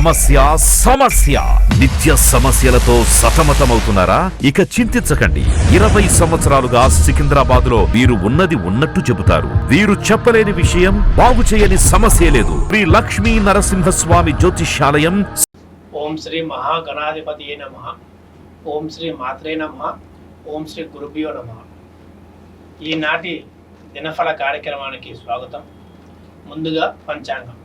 సమస్య సమస్య. నిత్య సమస్యలతో సతమతమవుతున్నారా? ఇక చింతించకండి. ఇరవై సంవత్సరాలుగా సికింద్రాబాద్లో వీరు ఉన్నది ఉన్నట్టు చెబుతారు. వీరు చెప్పలేని విషయం బాగు చేయని సమస్య లేదు. శ్రీ లక్ష్మీ నరసింహస్వామి జ్యోతిష్యాలయం ఓం శ్రీ మహాగణాధిపతి నమ. ఓం శ్రీ మాత్రే నమ. ఓం శ్రీ గురుభ్యో నమ. ఈనాటి దినఫల కార్యక్రమానికి స్వాగతం. ముందుగా పంచాంగం.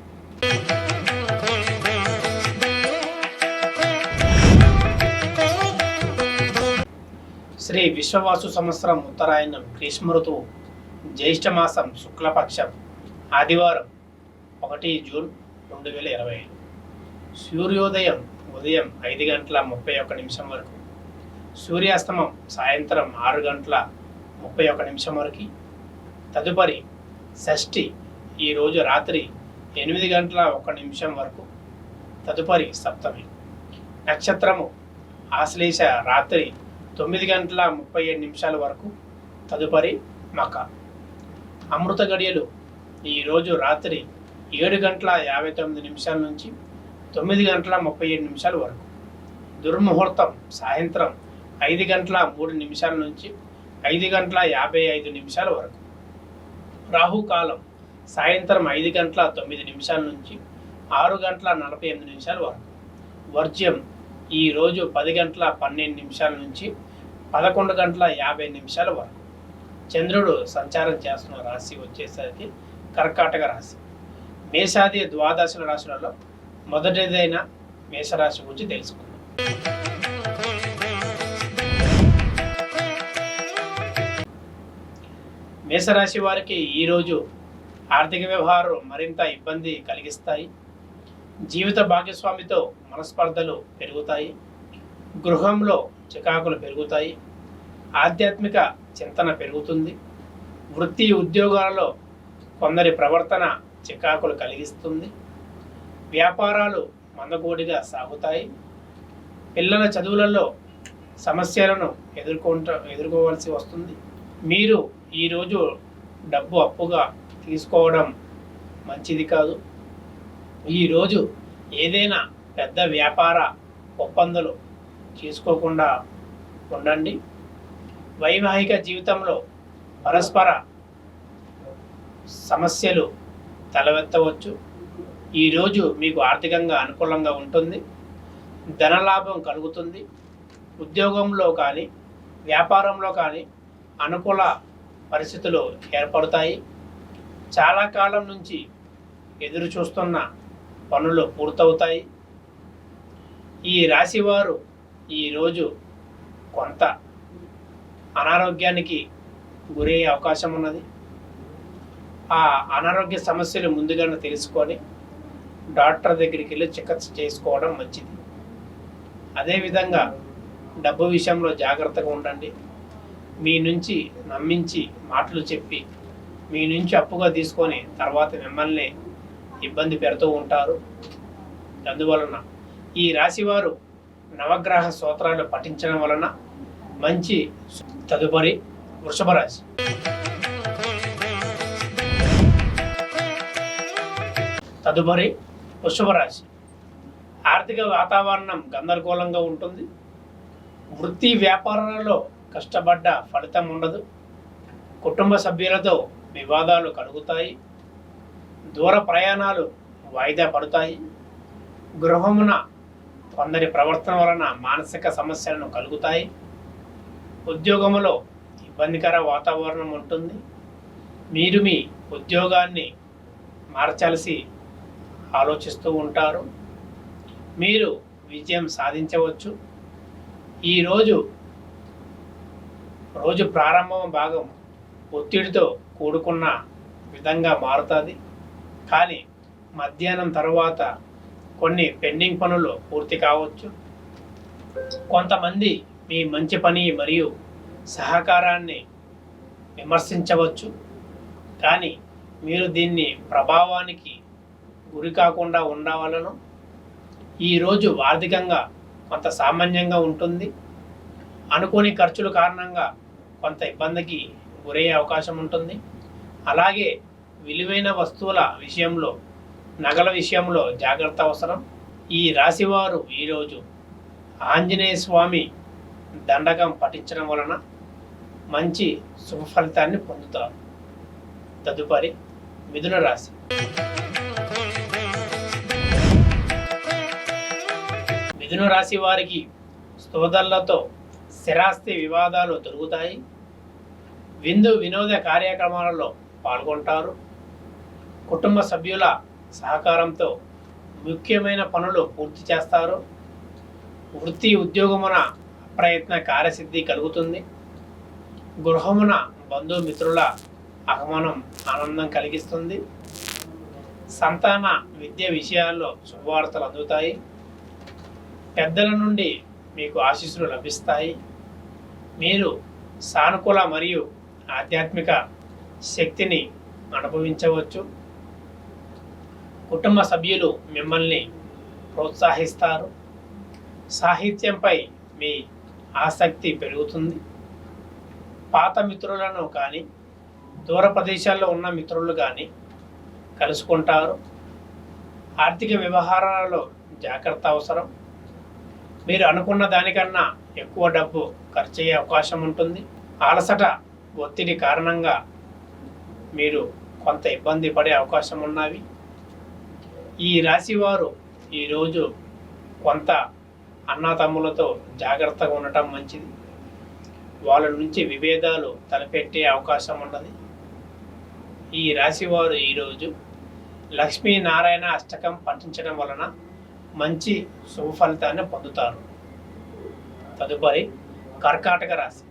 శ్రీ విశ్వవాసు సంవత్సరం ఉత్తరాయణం గ్రీష్మ ఋతువు జ్యేష్ఠమాసం శుక్లపక్షం ఆదివారం ఒకటి జూన్ రెండు వేల ఇరవై ఐదు. సూర్యోదయం ఉదయం ఐదు గంటల ముప్పై ఒక్క నిమిషం వరకు. సూర్యాస్తమం సాయంత్రం ఆరు గంటల ముప్పై ఒక్క నిమిషం వరకు. తదుపరి షష్ఠి ఈరోజు రాత్రి ఎనిమిది గంటల ఒక్క నిమిషం వరకు. తదుపరి సప్తమి. నక్షత్రము ఆశ్లేష రాత్రి తొమ్మిది గంటల ముప్పై ఏడు నిమిషాల వరకు తదుపరి మక. అమృత గడియలు ఈరోజు రాత్రి ఏడు గంటల యాభై తొమ్మిది నిమిషాల నుంచి తొమ్మిది గంటల ముప్పై ఏడు నిమిషాల వరకు. దుర్ముహూర్తం సాయంత్రం ఐదు గంటల మూడు నిమిషాల నుంచి ఐదు గంటల యాభై ఐదు నిమిషాల వరకు. రాహుకాలం సాయంత్రం ఐదు గంటల తొమ్మిది నిమిషాల నుంచి ఆరు గంటల నలభై ఎనిమిది నిమిషాల వరకు. వర్జ్యం ఈరోజు పది గంటల పన్నెండు నిమిషాల నుంచి పదకొండు గంటల యాభై నిమిషాల వరకు. చంద్రుడు సంచారం చేస్తున్న రాశి వచ్చేసరికి కర్కాటక రాశి. మేషాది ద్వాదశుల రాశులలో మొదటిదైన మేషరాశి గురించి తెలుసుకుందాం. మేషరాశి వారికి ఈరోజు ఆర్థిక వ్యవహారం మరింత ఇబ్బంది కలిగిస్తాయి. జీవిత భాగస్వామితో మనస్పర్ధలు పెరుగుతాయి. గృహంలో చికాకులు పెరుగుతాయి. ఆధ్యాత్మిక చింతన పెరుగుతుంది. వృత్తి ఉద్యోగాలలో కొందరి ప్రవర్తన చికాకులు కలిగిస్తుంది. వ్యాపారాలు మందకోడిగా సాగుతాయి. పిల్లల చదువులలో సమస్యలను ఎదుర్కొంట ఎదుర్కోవాల్సి వస్తుంది. మీరు ఈరోజు డబ్బు అప్పుగా తీసుకోవడం మంచిది కాదు. ఈరోజు ఏదైనా పెద్ద వ్యాపార ఒప్పందాలు చేసుకోకుండా ఉండండి. వైవాహిక జీవితంలో పరస్పర సమస్యలు తలవెత్తవచ్చు. ఈరోజు మీకు ఆర్థికంగా అనుకూలంగా ఉంటుంది. ధనలాభం కలుగుతుంది. ఉద్యోగంలో కానీ వ్యాపారంలో కానీ అనుకూల పరిస్థితులు ఏర్పడతాయి. చాలా కాలం నుంచి ఎదురు చూస్తున్న పనులు పూర్తవుతాయి. ఈ రాశివారు ఈరోజు కొంత అనారోగ్యానికి గురయ్యే అవకాశం ఉన్నది. ఆ అనారోగ్య సమస్యలు ముందుగానే తెలుసుకొని డాక్టర్ దగ్గరికి వెళ్ళి చికిత్స చేసుకోవడం మంచిది. అదేవిధంగా డబ్బు విషయంలో జాగ్రత్తగా ఉండండి. మీ నుంచి నమ్మించి మాటలు చెప్పి మీ నుంచి అప్పుగా తీసుకొని తర్వాత మిమ్మల్ని ఇబ్బంది పెడుతూ ఉంటారు. అందువలన ఈ రాశివారు నవగ్రహ స్తోత్రాలు పఠించడం వలన మంచి తదుపరి వృషభ రాశి. తదుపరి వృషభ రాశి. ఆర్థిక వాతావరణం గందరగోళంగా ఉంటుంది. వృత్తి వ్యాపారాలలో కష్టపడ్డ ఫలితం ఉండదు. కుటుంబ సభ్యులతో వివాదాలు కలుగుతాయి. దూర ప్రయాణాలు వాయిదా పడతాయి. గృహమున కొందరి ప్రవర్తన వలన మానసిక సమస్యలను కలుగుతాయి. ఉద్యోగంలో ఇబ్బందికర వాతావరణం ఉంటుంది. మీరు మీ ఉద్యోగాన్ని మార్చాల్సి ఆలోచిస్తూ ఉంటారు. మీరు విజయం సాధించవచ్చు. ఈరోజు రోజు ప్రారంభం భాగం ఒత్తిడితో కూడుకున్న విధంగా మారుతుంది. కానీ మధ్యాహ్నం తర్వాత కొన్ని పెండింగ్ పనులు పూర్తి కావచ్చు. కొంతమంది మీ మంచి పని మరియు సహకారాన్ని విమర్శించవచ్చు. కానీ మీరు దీన్ని ప్రభావానికి గురి కాకుండా ఉండవలను. ఈరోజు ఆర్థికంగా కొంత సామాన్యంగా ఉంటుంది. అనుకోని ఖర్చుల కారణంగా కొంత ఇబ్బందికి గురయ్యే అవకాశం ఉంటుంది. అలాగే విలువైన వస్తువుల విషయంలో నగల విషయంలో జాగ్రత్త అవసరం. ఈ రాశివారు ఈరోజు ఆంజనేయ స్వామి దండకం పఠించడం వలన మంచి శుభ ఫలితాన్ని పొందుతారు. తదుపరి మిథున రాశి. మిథున రాశి వారికి స్తోదర్లతో స్థిరాస్తి వివాదాలు దొరుకుతాయి. విందు వినోద కార్యక్రమాలలో పాల్గొంటారు. కుటుంబ సభ్యుల సహకారంతో ముఖ్యమైన పనులు పూర్తి చేస్తారు. వృత్తి ఉద్యోగమున అప్రయత్న కార్యసిద్ధి కలుగుతుంది. గృహమున బంధుమిత్రుల ఆగమనం ఆనందం కలిగిస్తుంది. సంతాన విద్య విషయాల్లో శుభవార్తలు అందుతాయి. పెద్దల నుండి మీకు ఆశీస్సులు లభిస్తాయి. మీరు సానుకూల మరియు ఆధ్యాత్మిక శక్తిని అనుభవించవచ్చు. కుటుంబ సభ్యులు మిమ్మల్ని ప్రోత్సహిస్తారు. సాహిత్యంపై మీ ఆసక్తి పెరుగుతుంది. పాత మిత్రులను కానీ దూర ప్రదేశాల్లో ఉన్న మిత్రులు కానీ కలుసుకుంటారు. ఆర్థిక వ్యవహారాలలో జాగ్రత్త అవసరం. మీరు అనుకున్న దానికన్నా ఎక్కువ డబ్బు ఖర్చు అయ్యే అవకాశం ఉంటుంది. అలసట ఒత్తిడి కారణంగా మీరు కొంత ఇబ్బంది పడే అవకాశం ఉన్నవి. ఈ రాశివారు ఈరోజు కొంత అన్నతమ్ములతో జాగ్రత్తగా ఉండటం మంచిది. వాళ్ళ నుంచి విభేదాలు తలపెట్టే అవకాశం ఉన్నది. ఈ రాశివారు ఈరోజు లక్ష్మీనారాయణ అష్టకం పఠించడం వలన మంచి శుభ ఫలితాన్ని పొందుతారు. తదుపరి కర్కాటక రాశి.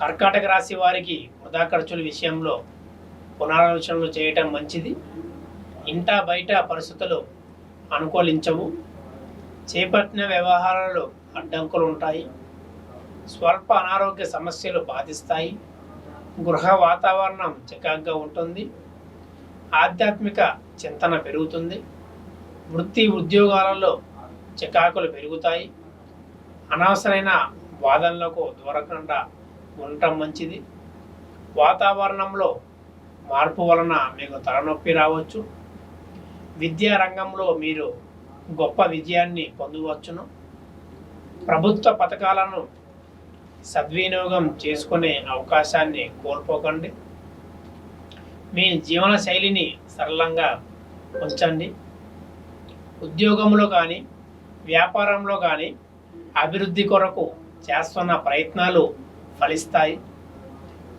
కర్కాటక రాశి వారికి వృధా ఖర్చుల విషయంలో పునరాలోచనలు చేయటం మంచిది. ఇంట బయట పరిస్థితులు అనుకూలించవు. చేపట్టిన వ్యవహారాలు అడ్డంకులు ఉంటాయి. స్వల్ప అనారోగ్య సమస్యలు బాధిస్తాయి. గృహ వాతావరణం చికాగ్గా ఉంటుంది. ఆధ్యాత్మిక చింతన పెరుగుతుంది. వృత్తి ఉద్యోగాలలో చికాకులు పెరుగుతాయి. అనవసరమైన వాదనలకు దూరకుండా ఉండటం మంచిది. వాతావరణంలో మార్పు వలన మీకు తలనొప్పి రావచ్చు. విద్యా రంగంలో మీరు గొప్ప విజయాన్ని పొందవచ్చును. ప్రభుత్వ పథకాలను సద్వినియోగం చేసుకునే అవకాశాన్ని కోల్పోకండి. మీ జీవన శైలిని సరళంగా ఉంచండి. ఉద్యోగంలో కానీ వ్యాపారంలో కానీ అభివృద్ధి కొరకు చేస్తున్న ప్రయత్నాలు ఫలిస్తాయి.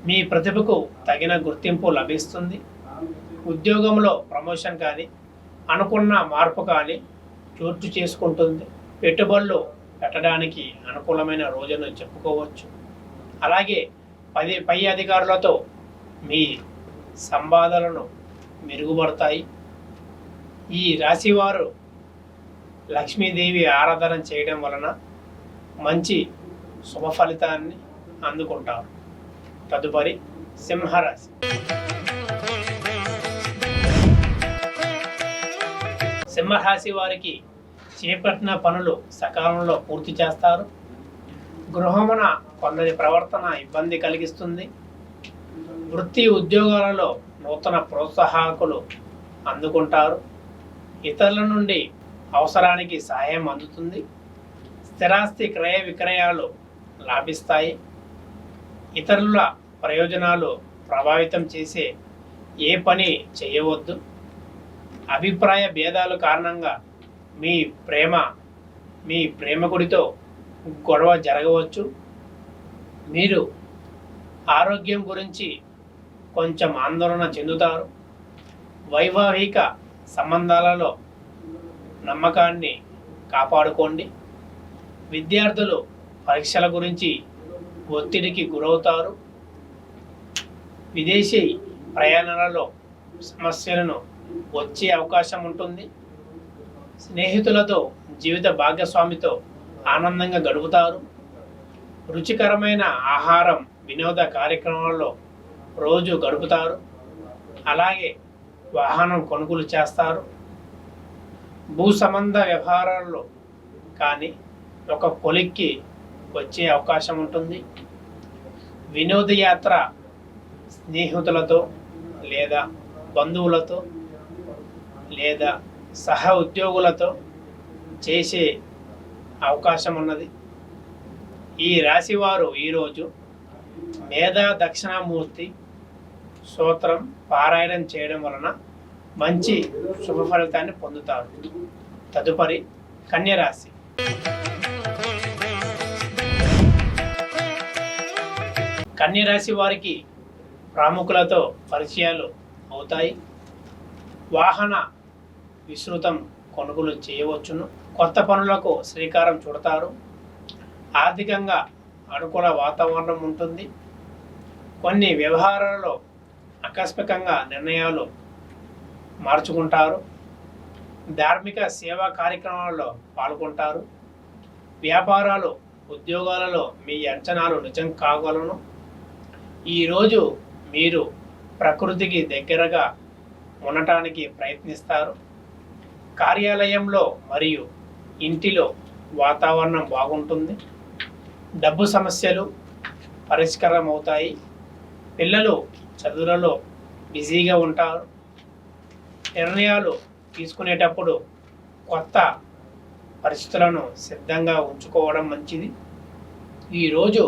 మీ ప్రతిభకు తగిన గుర్తింపు లభిస్తుంది. ఉద్యోగంలో ప్రమోషన్ కానీ అనుకున్న మార్పు కానీ చోటు చేసుకుంటుంది. పెట్టుబడులు పెట్టడానికి అనుకూలమైన రోజును చెప్పుకోవచ్చు. అలాగే పది పై అధికారులతో మీ సంవాదాలను మెరుగుపడతాయి. ఈ రాశివారు లక్ష్మీదేవి ఆరాధన చేయడం వలన మంచి శుభ ఫలితాన్ని అందుకుంటారు. తదుపరి సింహరాశి. సింహరాశి వారికి చేపట్టిన పనులు సకాలంలో పూర్తి చేస్తారు. గృహమున కొందరి ప్రవర్తన ఇబ్బంది కలిగిస్తుంది. వృత్తి ఉద్యోగాలలో నూతన ప్రోత్సాహకులు అందుకుంటారు. ఇతరుల నుండి అవసరానికి సహాయం అందుతుంది. స్థిరాస్తి క్రయ విక్రయాలు లాభిస్తాయి. ఇతరుల ప్రయోజనాలు ప్రభావితం చేసే ఏ పని చేయవద్దు. అభిప్రాయ భేదాలు కారణంగా మీ ప్రేమ మీ ప్రేమకుడితో గొడవ జరగవచ్చు. మీరు ఆరోగ్యం గురించి కొంచెం ఆందోళన చెందుతారు. వైవాహిక సంబంధాలలో నమ్మకాన్ని కాపాడుకోండి. విద్యార్థులు పరీక్షల గురించి ఒత్తిడికి గురవుతారు. విదేశీ ప్రయాణాలలో సమస్యలను వచ్చే అవకాశం ఉంటుంది. స్నేహితులతో జీవిత భాగస్వామితో ఆనందంగా గడుపుతారు. రుచికరమైన ఆహారం వినోద కార్యక్రమాల్లో రోజు గడుపుతారు. అలాగే వాహనం కొనుగోలు చేస్తారు. భూ సంబంధ వ్యవహారాల్లో కానీ ఒక కొలిక్కి వచ్చే అవకాశం ఉంటుంది. వినోదయాత్ర స్నేహితులతో లేదా బంధువులతో లేదా సహ ఉద్యోగులతో చేసే అవకాశం ఉన్నది. ఈ రాశివారు ఈరోజు మేధా దక్షిణామూర్తి సూత్రం పారాయణం చేయడం వలన మంచి శుభ ఫలితాన్ని పొందుతారు. తదుపరి కన్యరాశి. కన్యరాశి వారికి ప్రాముఖులతో పరిచయాలు అవుతాయి. వాహన విస్తృతం కొనుగోలు చేయవచ్చును. కొత్త పనులకు శ్రీకారం చుడతారు. ఆర్థికంగా అనుకూల వాతావరణం ఉంటుంది. కొన్ని వ్యవహారాలలో ఆకస్మికంగా నిర్ణయాలు మార్చుకుంటారు. ధార్మిక సేవా కార్యక్రమాలలో పాల్గొంటారు. వ్యాపారాలు ఉద్యోగాలలో మీ అంచనాలు నిజం కాగలను. ఈరోజు మీరు ప్రకృతికి దగ్గరగా ఉండటానికి ప్రయత్నిస్తారు. కార్యాలయంలో మరియు ఇంటిలో వాతావరణం బాగుంటుంది. డబ్బు సమస్యలు పరిష్కారం అవుతాయి పిల్లలు చదువులలో బిజీగా ఉంటారు. నిర్ణయాలు తీసుకునేటప్పుడు కొత్త పరిస్థితులను సిద్ధంగా ఉంచుకోవడం మంచిది. ఈరోజు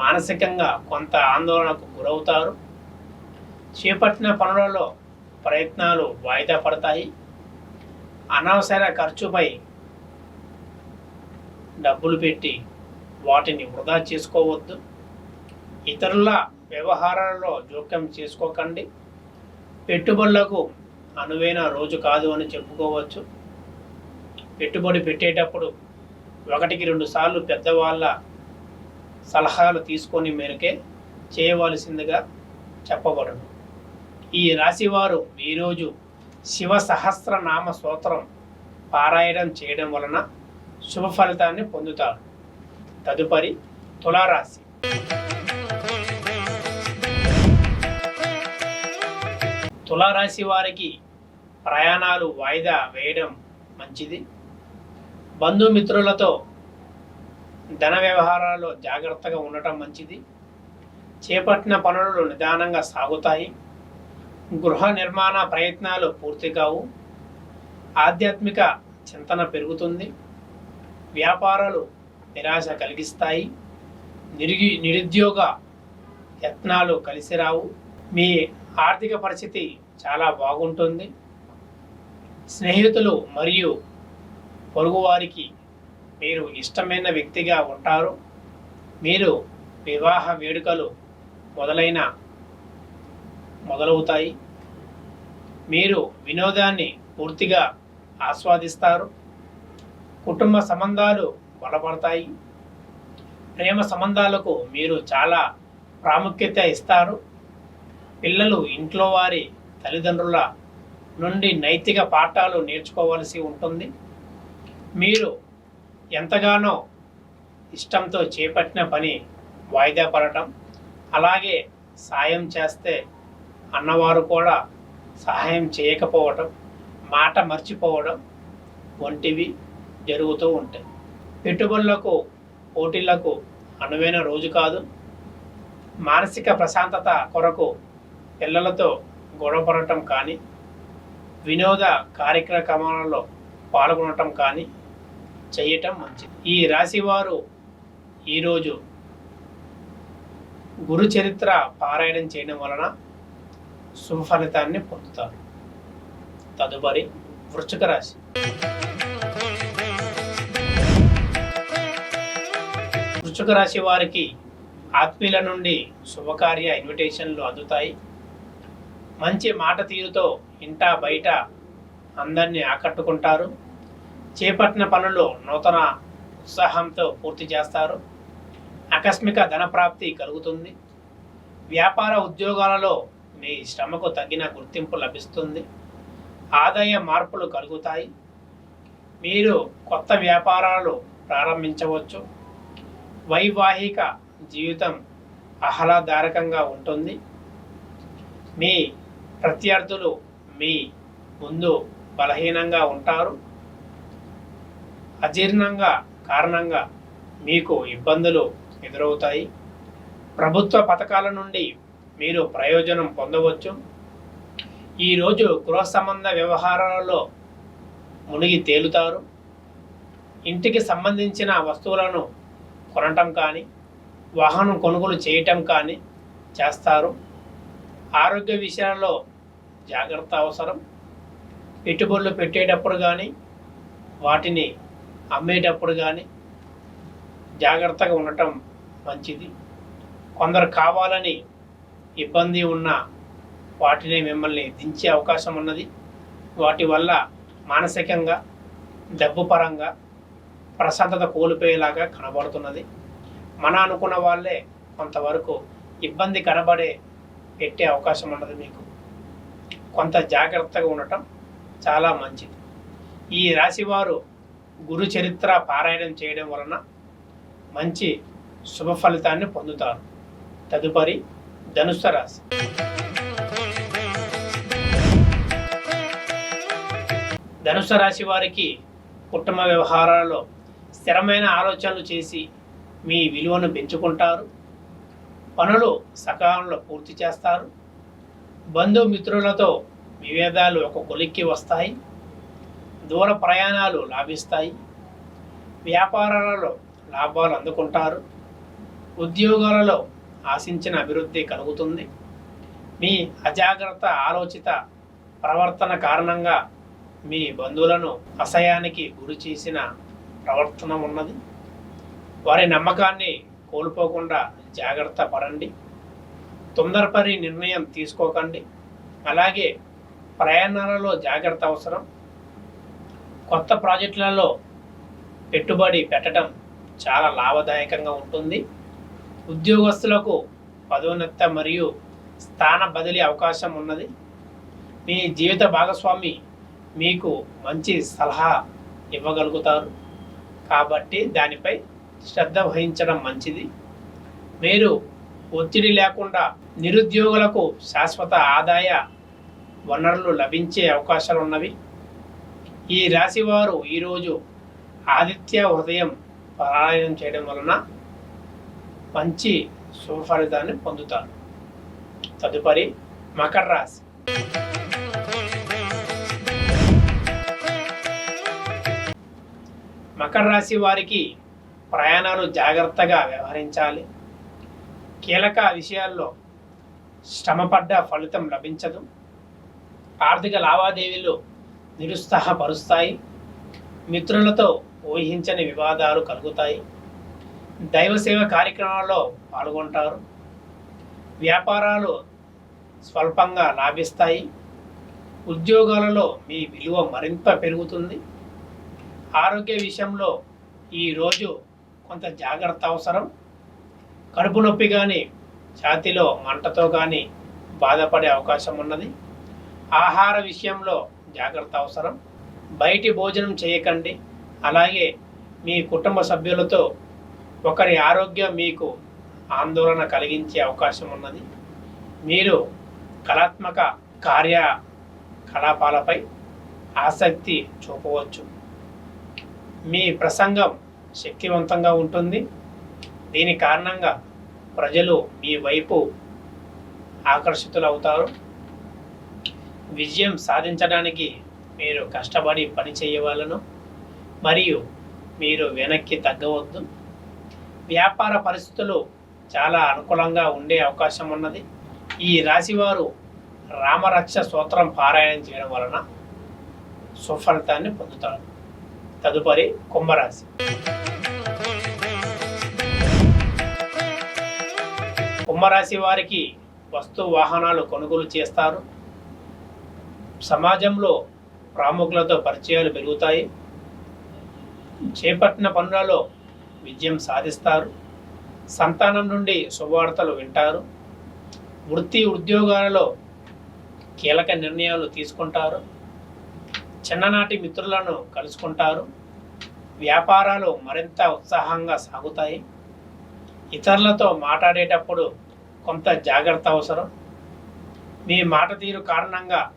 మానసికంగా కొంత ఆందోళనకు గురవుతారు. చేపట్టిన పనులలో ప్రయత్నాలు వాయిదా పడతాయి. అనవసర ఖర్చుపై డబ్బులు పెట్టి వాటిని వృధా చేసుకోవద్దు. ఇతరుల వ్యవహారాలలో జోక్యం చేసుకోకండి. పెట్టుబడులకు అనువైన రోజు కాదు అని చెప్పుకోవచ్చు. పెట్టుబడి పెట్టేటప్పుడు ఒకటికి రెండు సార్లు పెద్దవాళ్ళ సలహాలు తీసుకొని మేరకే చేయవలసిందిగా చెప్పబడను. ఈ రాశివారు ఈరోజు శివ సహస్రనామ స్తోత్రం పారాయణం చేయడం వలన శుభ ఫలితాన్ని పొందుతారు. తదుపరి తులారాశి. తులారాశి వారికి ప్రయాణాలు వాయిదా వేయడం మంచిది. బంధుమిత్రులతో ధన వ్యవహారాల్లో జాగ్రత్తగా ఉండటం మంచిది. చేపట్టిన పనులు నిదానంగా సాగుతాయి. గృహ నిర్మాణ ప్రయత్నాలు పూర్తి కావు. ఆధ్యాత్మిక చింతన పెరుగుతుంది. వ్యాపారాలు నిరాశ కలిగిస్తాయి. నిరుగి నిరుద్యోగ యత్నాలు కలిసి రావు. మీ ఆర్థిక పరిస్థితి చాలా బాగుంటుంది. స్నేహితులు మరియు పొరుగువారికి మీరు ఇష్టమైన వ్యక్తిగా ఉంటారు. మీరు వివాహ వేడుకలు మొదలైన మొదలవుతాయి. మీరు వినోదాన్ని పూర్తిగా ఆస్వాదిస్తారు. కుటుంబ సంబంధాలు బలపడతాయి. ప్రేమ సంబంధాలకు మీరు చాలా ప్రాముఖ్యత ఇస్తారు. పిల్లలు ఇంట్లో వారి తల్లిదండ్రుల నుండి నైతిక పాఠాలు నేర్చుకోవాల్సి ఉంటుంది. మీరు ఎంతగానో ఇష్టంతో చేపట్టిన పని వాయిదా పడటం అలాగే సాయం చేస్తే అన్నవారు కూడా సహాయం చేయకపోవటం మాట మర్చిపోవడం వంటివి జరుగుతూ ఉంటాయి. పెట్టుబడులకు పోటీలకు అనువైన రోజు కాదు. మానసిక ప్రశాంతత కొరకు పిల్లలతో గొడవపడటం కానీ వినోద కార్యక్రమాలలో పాల్గొనటం కానీ చేయటం మంచిది. ఈ రాశివారు ఈరోజు గురు చరిత్ర పారాయణం చేయడం వలన శుభ ఫలితాన్ని పొందుతారు. తదుపరి వృశ్చిక రాశి. వృశ్చిక రాశి వారికి ఆత్మీయుల నుండి శుభకార్య ఇన్విటేషన్లు అందుతాయి. మంచి మాట తీరుతో ఇంటా బయట అందరినీ ఆకట్టుకుంటారు. చేపట్టిన పనులు నూతన ఉత్సాహంతో పూర్తి చేస్తారు. ఆకస్మిక ధన ప్రాప్తి కలుగుతుంది. వ్యాపార ఉద్యోగాలలో మీ శ్రమకు తగిన గుర్తింపు లభిస్తుంది. ఆదాయ మార్పులు కలుగుతాయి. మీరు కొత్త వ్యాపారాలు ప్రారంభించవచ్చు. వైవాహిక జీవితం ఆహ్లాదారకంగా ఉంటుంది. మీ ప్రత్యర్థులు మీ ముందు బలహీనంగా ఉంటారు. అజీర్ణంగా కారణంగా మీకు ఇబ్బందులు ఎదురవుతాయి. ప్రభుత్వ పథకాల నుండి మీరు ప్రయోజనం పొందవచ్చు. ఈరోజు గృహ సంబంధ వ్యవహారాలలో మునిగి తేలుతారు. ఇంటికి సంబంధించిన వస్తువులను కొనటం కానీ వాహనం కొనుగోలు చేయటం కానీ చేస్తారు. ఆరోగ్య విషయాల్లో జాగ్రత్త అవసరం. పెట్టుబడులు పెట్టేటప్పుడు కానీ వాటిని అమ్మేటప్పుడు కానీ జాగ్రత్తగా ఉండటం మంచిది. కొందరు కావాలని ఇబ్బంది ఉన్న వాటిని మిమ్మల్ని దించే అవకాశం ఉన్నది. వాటి వల్ల మానసికంగా డబ్బు పరంగా ప్రశాంతత కోల్పోయేలాగా కనబడుతున్నది. మన అనుకున్న వాళ్ళే కొంతవరకు ఇబ్బంది కనబడే పెట్టే అవకాశం ఉన్నది మీకు. కొంత జాగ్రత్తగా ఉండటం చాలా మంచిది. ఈ రాశివారు గురు చరిత్ర పారాయణం చేయడం వలన మంచి శుభ ఫలితాన్ని పొందుతారు. తదుపరి ధనుస్సు రాశి. ధనుస్సు రాశి వారికి కుటుంబ వ్యవహారాలలో స్థిరమైన ఆలోచనలు చేసి మీ విలువను పెంచుకుంటారు. పనులు సకాలంలో పూర్తి చేస్తారు. బంధుమిత్రులతో విభేదాలు ఒక కొలిక్కి వస్తాయి. దూర ప్రయాణాలు లాభిస్తాయి. వ్యాపారాలలో లాభాలు అందుకుంటారు. ఉద్యోగాలలో ఆశించిన అభివృద్ధి కలుగుతుంది. మీ అజాగ్రత్త ఆలోచిత ప్రవర్తన కారణంగా మీ బంధువులను అసహ్యానికి గురి చేసిన ప్రవర్తన ఉన్నది. వారి నమ్మకాన్ని కోల్పోకుండా జాగ్రత్త పడండి. తొందరపరి నిర్ణయం తీసుకోకండి. అలాగే ప్రయాణాలలో జాగ్రత్త అవసరం. కొత్త ప్రాజెక్టులలో పెట్టుబడి పెట్టడం చాలా లాభదాయకంగా ఉంటుంది. ఉద్యోగస్తులకు పదోన్నత మరియు స్థాన బదిలీ అవకాశం ఉన్నది. మీ జీవిత భాగస్వామి మీకు మంచి సలహా ఇవ్వగలుగుతారు. కాబట్టి దానిపై శ్రద్ధ వహించడం మంచిది. మీరు ఒత్తిడి లేకుండా నిరుద్యోగులకు శాశ్వత ఆదాయ వనరులు లభించే అవకాశాలు ఉన్నవి ఈ రాశి వారు ఈరోజు ఆదిత్య హృదయం పారాయణం చేయడం వలన మంచి సుఫలితాన్ని పొందుతారు. తదుపరి మకర రాశి. మకర రాశి వారికి ప్రయాణాలు జాగ్రత్తగా వ్యవహరించాలి. కీలక విషయాల్లో శ్రమపడ్డ ఫలితం లభించదు. ఆర్థిక లావాదేవీలు నిరుత్సాహపరుస్తాయి. మిత్రులతో ఊహించని వివాదాలు కలుగుతాయి. దైవసేవ కార్యక్రమాల్లో పాల్గొంటారు. వ్యాపారాలు స్వల్పంగా లాభిస్తాయి. ఉద్యోగాలలో మీ విలువ మరింత పెరుగుతుంది. ఆరోగ్య విషయంలో ఈరోజు కొంత జాగ్రత్త అవసరం. కడుపు నొప్పి కానీ ఛాతీలో మంటతో కానీ బాధపడే అవకాశం ఉన్నది. ఆహార విషయంలో జాగ్రత్త అవసరం. బయటి భోజనం చేయకండి. అలాగే మీ కుటుంబ సభ్యులతో ఒకరి ఆరోగ్యం మీకు ఆందోళన కలిగించే అవకాశం ఉన్నది. మీరు కళాత్మక కార్యకలాపాలపై ఆసక్తి చూపవచ్చు. మీ ప్రసంగం శక్తివంతంగా ఉంటుంది. దీని కారణంగా ప్రజలు మీ వైపు ఆకర్షితులవుతారు. విజయం సాధించడానికి మీరు కష్టపడి పని చేయవలను మరియు మీరు వెనక్కి తగ్గవద్దు. వ్యాపార పరిస్థితులు చాలా అనుకూలంగా ఉండే అవకాశం ఉన్నది. ఈ రాశివారు రామరక్ష సూత్రం పారాయణం చేయడం వలన సుఫలితాన్ని పొందుతారు. తదుపరి కుంభరాశి. కుంభరాశి వారికి వస్తు వాహనాలు కొనుగోలు చేస్తారు. సమాజంలో ప్రాముఖ్యులతో పరిచయాలు పెరుగుతాయి. చేపట్టిన పనులలో విజయం సాధిస్తారు. సంతానం నుండి శుభవార్తలు వింటారు. వృత్తి ఉద్యోగాలలో కీలక నిర్ణయాలు తీసుకుంటారు. చిన్ననాటి మిత్రులను కలుసుకుంటారు. వ్యాపారాలు మరింత ఉత్సాహంగా సాగుతాయి. ఇతరులతో మాట్లాడేటప్పుడు కొంత జాగ్రత్త అవసరం. మీ మాట తీరు కారణంగా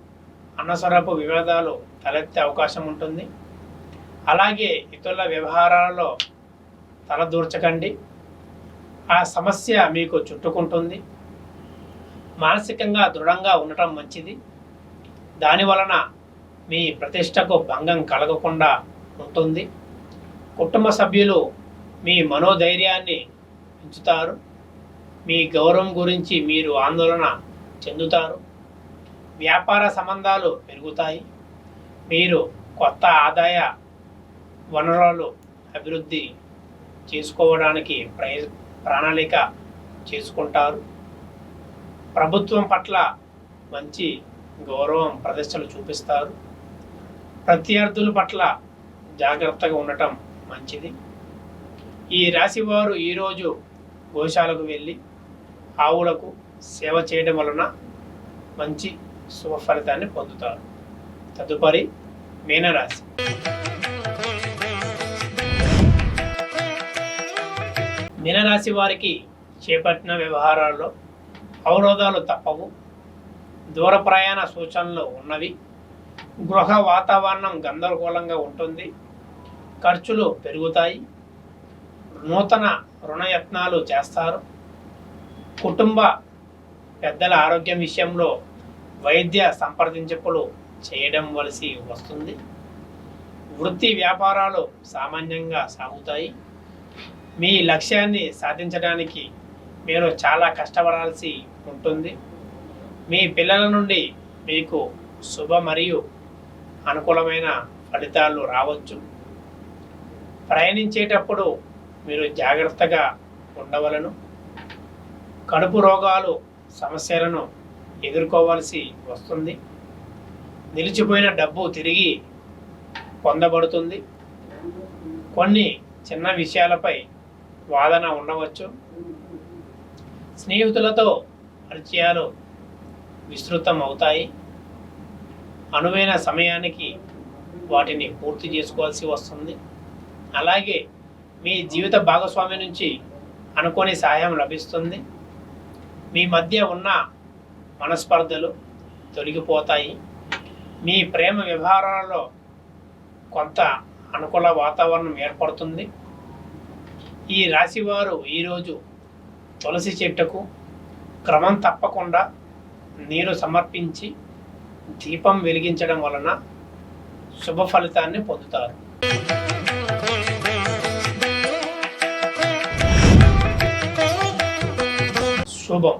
అనవసరపు వివాదాలు తలెత్తే అవకాశం ఉంటుంది. అలాగే ఇతరుల వ్యవహారాలలో తలదూర్చకండి ఆ సమస్య మీకు చుట్టుకుంటుంది. మానసికంగా దృఢంగా ఉండటం మంచిది. దాని వలన మీ ప్రతిష్టకు భంగం కలగకుండా ఉంటుంది. కుటుంబ సభ్యులు మీ మనోధైర్యాన్ని పెంచుతారు. మీ గౌరవం గురించి మీరు ఆందోళన చెందుతారు. వ్యాపార సంబంధాలు పెరుగుతాయి. మీరు కొత్త ఆదాయ వనరులు అభివృద్ధి చేసుకోవడానికి ప్రయ ప్రణాళిక చేసుకుంటారు. ప్రభుత్వం పట్ల మంచి గౌరవం ప్రదర్శనలు చూపిస్తారు. ప్రత్యర్థుల పట్ల జాగ్రత్తగా ఉండటం మంచిది. ఈ రాశి వారు ఈరోజు గోశాలకు వెళ్ళి ఆవులకు సేవ చేయడం వలన మంచి శుభ ఫలితాన్ని పొందుతారు. తదుపరి మీనరాశి. మీనరాశి వారికి చేపట్టిన వ్యవహారాల్లో అవరోధాలు తప్పవు. దూర ప్రయాణ సూచనలు ఉన్నవి. గృహ వాతావరణం గందరగోళంగా ఉంటుంది. ఖర్చులు పెరుగుతాయి. నూతన రుణయత్నాలు చేస్తారు. కుటుంబ పెద్దల ఆరోగ్యం విషయంలో వైద్య సంప్రదింపులు చేయడం వలసి వస్తుంది. వృత్తి వ్యాపారాలు సామాన్యంగా సాగుతాయి. మీ లక్ష్యాన్ని సాధించడానికి మీరు చాలా కష్టపడాల్సి ఉంటుంది. మీ పిల్లల నుండి మీకు శుభ మరియు అనుకూలమైన ఫలితాలు రావచ్చు. ప్రయాణించేటప్పుడు మీరు జాగ్రత్తగా ఉండవలను. కడుపు రోగాలు సమస్యలను ఎదుర్కోవాల్సి వస్తుంది. నిలిచిపోయిన డబ్బు తిరిగి పొందబడుతుంది. కొన్ని చిన్న విషయాలపై వాదన ఉండవచ్చు. స్నేహితులతో పరిచయాలు విస్తృతం అవుతాయి అనువైన సమయానికి వాటిని పూర్తి చేసుకోవాల్సి వస్తుంది. అలాగే మీ జీవిత భాగస్వామి నుంచి అనుకోని సహాయం లభిస్తుంది. మీ మధ్య ఉన్న మనస్పర్ధలు తొలగిపోతాయి. మీ ప్రేమ వ్యవహారాలలో కొంత అనుకూల వాతావరణం ఏర్పడుతుంది. ఈ రాశివారు ఈరోజు తులసి చెట్టుకు క్రమం తప్పకుండా నీరు సమర్పించి దీపం వెలిగించడం వలన శుభ ఫలితాన్ని పొందుతారు. శుభం.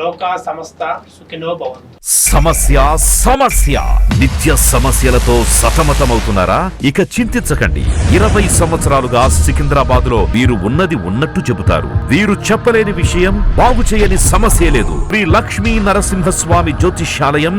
లోకా సమస్త సుఖినో భవంతు. సమస్య సమస్య. నిత్య సమస్యలతో సతమతమవుతున్నారా? ఇక చింతించకండి. ఇరవై సంవత్సరాలుగా సికింద్రాబాద్లో వీరు ఉన్నది ఉన్నట్టు చెబుతారు. వీరు చెప్పలేని విషయం బాగు చేయని సమస్య లేదు. శ్రీ లక్ష్మీ నరసింహస్వామి జ్యోతిష్యాలయం